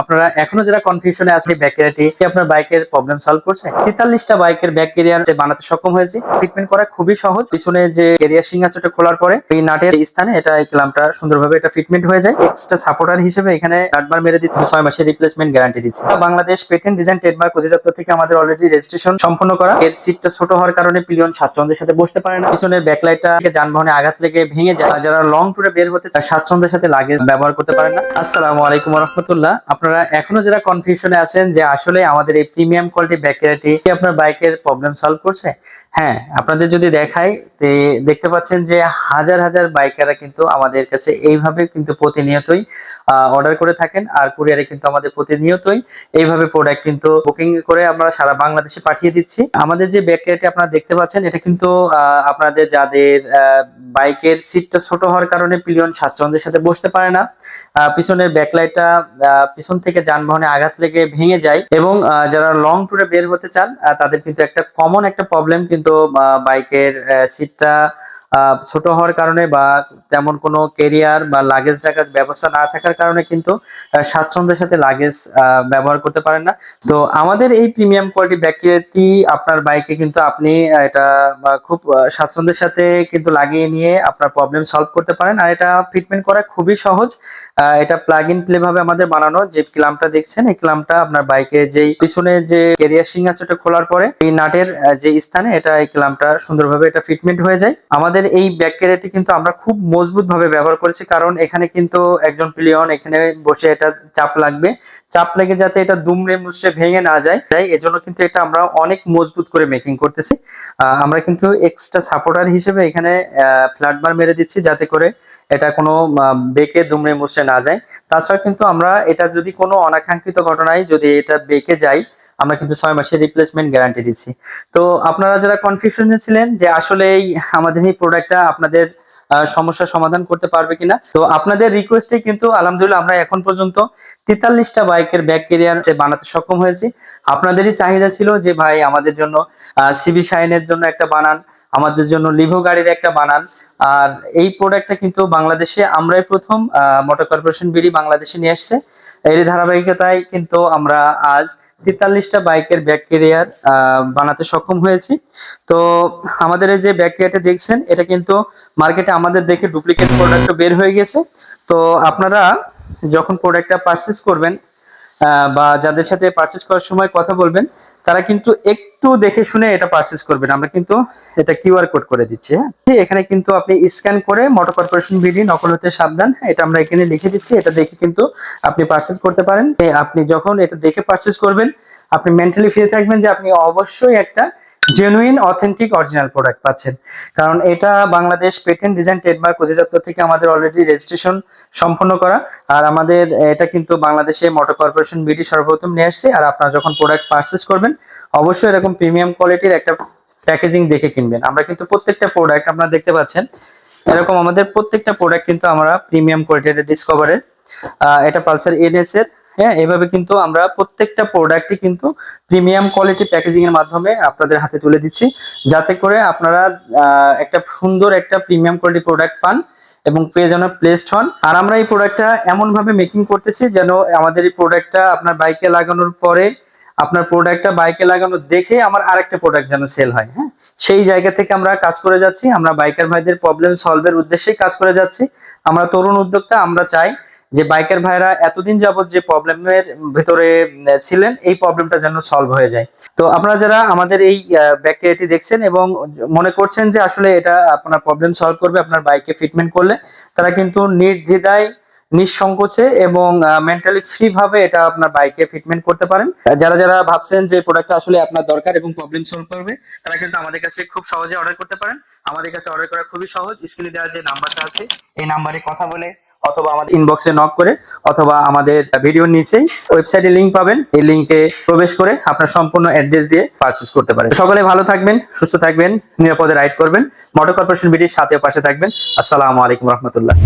আপনারা এখনও যারা কনফিউশনে আছে ব্যাক ক্যারিয়ারটি কি আপনার বাইকের প্রবলেম সলভ করছে? তেতাল্লিশটা বাইকের ব্যাক ক্যারিয়ার বানাতে সক্ষম হয়েছে ট্রিটমেন্ট করা খুবই সহজ। পিছনে যে ক্যারিয়ার সিং আছে ওটা খোলার পরে, এই নাটের স্থানে, এটা এই ক্লামটা সুন্দরভাবে এটা ফিটমেন্ট হয়ে যায়। এক্সট্রা সাপোর্টার হিসেবে এখানে আটবার মেরে দিচ্ছে, ছয় মাসের রিপ্লেসমেন্ট গ্যারান্টি দিচ্ছে। বাংলাদেশ পেটেন্ট ডিজাইন ট্রেডমার্ক অধিদপ্তর থেকে আমাদের অলরেডি রেজিস্ট্রেশন সম্পন্ন করা। এর সিটটা ছোট হওয়ার কারণে পিলিয়ন স্বাচ্ছন্দ্যের সাথে বসতে পারে না। পিছনের ব্যাকলাইটটা যানবাহনে আঘাত লেগে ভেঙে যায়। যারা লং ট্যুরে বের হতে স্বাচ্ছন্দ্যের সাথে লাগে ব্যবহার করতে পারেন না। আসসালামু আলাইকুম রহমতুল্লাহ। আপনারা এখনও যারা কনফিউশনে আছেন যে আসলে আমাদের এই প্রিমিয়াম কোয়ালিটি ব্যাকটেরিয়াটি কি আপনার বাইকের প্রবলেম সলভ করছে হ্যাঁ আপনাদের যদি দেখাই দেখতে পাচ্ছেন যে হাজার হাজার বাইকাররা কিন্তু আমাদের কাছে এইভাবে কিন্তু প্রতিনিয়তই অর্ডার করে থাকেন আর কুরিয়ারে কিন্তু আমাদের প্রতিনিয়তই এইভাবে প্রোডাক্ট কিন্তু বুকিং করে আমরা সারা বাংলাদেশে পাঠিয়ে দিচ্ছি। আমাদের যে ব্যাকটেরিয়াটি আপনারা দেখতে পাচ্ছেন, এটা কিন্তু আপনাদের যাদের বাইকের সিটটা ছোট হওয়ার কারণে পিলিয়ন স্বাচ্ছন্দ্যের সাথে বসতে পারে না। পিছনের ব্যাকলাইটটা পিছন থেকে যানবাহনে আঘাত লেগে ভেঙে যায় এবং যারা লং ট্যুরে বের হতে চান তাদের কিন্তু একটা কমন একটা প্রবলেম কিন্তু বাইকের সিটটা ছোট হওয়ার কারণে বা তেমন কোনো কেরিয়ার বা লাগেজ রাখার ব্যবস্থা না থাকার কারণে কিন্তু স্বাচ্ছন্দ্যের সাথে লাগেজ ব্যবহার করতে পারেন না। তো আমাদের এই প্রিমিয়াম কোয়ালিটি ব্যাকটেরিয়াটি আপনার বাইকে কিন্তু আপনি এটা খুব স্বাচ্ছন্দ্যের সাথে কিন্তু লাগিয়ে নিয়ে আপনার প্রবলেম সলভ করতে পারেন। আর এটা ফিটমেন্ট করা খুবই সহজ। এটা প্লাগ ইন প্লে ভাবে আমাদের বানানো। যে ক্লামটা দেখছেন, এই ক্লামটা আপনার বাইকে যেই পিছনে যে কেরিয়ার সিং আছে ওটা খোলার পরে, এই নাটের যে স্থানে এটা এই ক্লামটা সুন্দরভাবে এটা ফিটমেন্ট হয়ে যায়। আমাদের এই ব্যাক ক্যারিয়ারটি কিন্তু আমরা খুব মজবুত ভাবে ব্যবহার করেছি, কারণ এখানে কিন্তু একজন প্লেয়ন এখানে বসে এটা চাপ লাগবে। চাপ লেগে যাতে এটা দুমড়ে মুচড়ে ভেঙে না যায়, তাই এজন্য কিন্তু এটা আমরা অনেক মজবুত করে মেকিং করতেছি। আমরা কিন্তু এক্সট্রা সাপোর্টার হিসেবে এখানে ফ্ল্যাট বার মেরে দিচ্ছি যাতে করে এটা কোনো বেঁকে দুমড়ে মুচড়ে না যায়। তাছাড়া কিন্তু আমরা এটা যদি কোনো অনাকাঙ্ক্ষিত ঘটনায় যদি এটা বেঁকে যায় আমরা কিন্তু ছয় মাসের রিপ্লেসমেন্ট গ্যারান্টি দিচ্ছি। তো আপনারা যারা কনফিউশনে ছিলেন যে আসলে আমাদের এই প্রোডাক্টটা আপনাদের আহ, সমস্যার সমাধান করতে পারবে কিনা তো আপনাদের রিকোয়েস্টে কিন্তু আলহামদুলিল্লাহ আমরা এখন পর্যন্ত তেতাল্লিশটা বাইকের ব্যাক কেরিয়ার বানাতে সক্ষম হয়েছি। আপনাদেরই চাহিদা ছিল যে ভাই আমাদের জন্য সিবি শাইনের জন্য একটা বানান আমাদের জন্য লিভো গাড়ির একটা বানান। আর এই প্রোডাক্টটা কিন্তু বাংলাদেশে আমরাই প্রথম মোটর কর্পোরেশন বিডি বাংলাদেশে নিয়ে আসছে। এর ধারাবাহিকতায় কিন্তু আমরা আজ তেতাল্লিশটা বাইকের ব্যাক কেরিয়ার বানাতে সক্ষম হয়েছি। তো আমাদের যে ব্যাক কেরিয়ারটা দেখছেন, এটা কিন্তু মার্কেটে আমাদের দেখে ডুপ্লিকেট প্রোডাক্ট বের হয়ে গেছে। তো আপনারা যখন প্রোডাক্টটা পারচেস করবেন বা যাদের সাথে পারচেস করার সময় কথা বলবেন, তারা কিন্তু একটু দেখে শুনে এটা পারচেস করবেন। আমরা কিন্তু এটা কিউআর কোড করে দিচ্ছি হ্যাঁ? এখানে কিন্তু আপনি স্ক্যান করে মোটর কর্পোরেশন বিডি নকল হতে সাবধান এটা আমরা এখানে লিখে দিচ্ছি, এটা দেখে কিন্তু আপনি পারচেস করতে পারেন। আপনি যখন এটা দেখে পারচেস করবেন, আপনি মেন্টালি ফিরে থাকবেন যে আপনি অবশ্যই একটা জেনুইন অথেন্টিক অরিজিনাল প্রোডাক্ট পাচ্ছেন। কারণ এটা বাংলাদেশ পেটেন্ট ডিজাইন ট্রেডমার্ক অধিদপ্তর থেকে আমাদের অলরেডি রেজিস্ট্রেশন সম্পন্ন করা। আর আমাদের, এটা কিন্তু বাংলাদেশে মোটর কর্পোরেশন বিডি সর্বপ্রথম নিয়ে আসছে। আর আপনারা যখন প্রোডাক্ট পারচেস করবেন, অবশ্যই এরকম প্রিমিয়াম কোয়ালিটির একটা প্যাকেজিং দেখে কিনবেন। আমরা কিন্তু প্রত্যেকটা প্রোডাক্ট আপনারা দেখতে পাচ্ছেন, এরকম আমাদের প্রত্যেকটা প্রোডাক্ট কিন্তু আমরা প্রিমিয়াম কোয়ালিটির ডিসকভারের এটা পালসার এনএস এর হ্যাঁ এভাবে কিন্তু আমরা প্রত্যেকটা প্রোডাক্টই কিন্তু প্রিমিয়াম কোয়ালিটি প্যাকেজিং এর মাধ্যমে আপনাদের হাতে তুলে দিচ্ছি। যাতে করে আপনারা একটা সুন্দর একটা প্রিমিয়াম কোয়ালিটি প্রোডাক্ট পান এবং পেয়ে যেন প্লেসড হন। আর আমরা এই প্রোডাক্টটা এমন ভাবে মেকিং করতেছি যেন আমাদের এই প্রোডাক্টটা আপনার বাইকে লাগানোর পরে আপনার প্রোডাক্টটা বাইকে লাগানো দেখে আমার আরেকটা প্রোডাক্ট যেন সেল হয় হ্যাঁ? সেই জায়গা থেকে আমরা কাজ করে যাচ্ছি। আমরা বাইকার ভাইদের প্রবলেম সলভের উদ্দেশ্যেই কাজ করে যাচ্ছি। আমরা তরুণ উদ্যোক্তা, আমরা চাই যে বাইকার ভাইরা এতদিন যাবত যে প্রবলেমের ভেতরে ছিলেন, এই প্রবলেমটা যেন সলভ হয়ে যায়। তো আপনারা যারা আমাদের এই ব্যাকটেরিয়াটি দেখছেন এবং মনে করছেন যে আসলে এটা আপনার প্রবলেম সলভ করবে, আপনার বাইকে ফিটমেন্ট করলে, তারা কিন্তু নির্দ্বিধায় নিঃসংকোচে এবং মেন্টালি ফ্রি ভাবে এটা আপনার বাইকে ফিটমেন্ট করতে পারেন। যারা যারা ভাবছেন যে প্রোডাক্টটা আসলে আপনার দরকার এবং প্রবলেম সলভ করবে, তারা কিন্তু আমাদের কাছে খুব সহজে অর্ডার করতে পারেন। আমাদের কাছে অর্ডার করা খুবই সহজ। স্ক্রিনে দেওয়া যে নাম্বারটা আছে, এই নাম্বারে কথা বলে অথবা আমাদের ইনবক্সে নক করে অথবা আমাদের ভিডিওর নিচেই ওয়েবসাইটে লিংক পাবেন। এই লিংকে প্রবেশ করে আপনার সম্পূর্ণ অ্যাড্রেস দিয়ে পারচেস করতে পারেন। সকলে ভালো থাকবেন, সুস্থ থাকবেন, নিরাপদে রাইড করবেন। মোটর কর্পোরেশন বিডির সাথে পাশে থাকবেন। আসসালামু আলাইকুম রহমতুল্লাহ।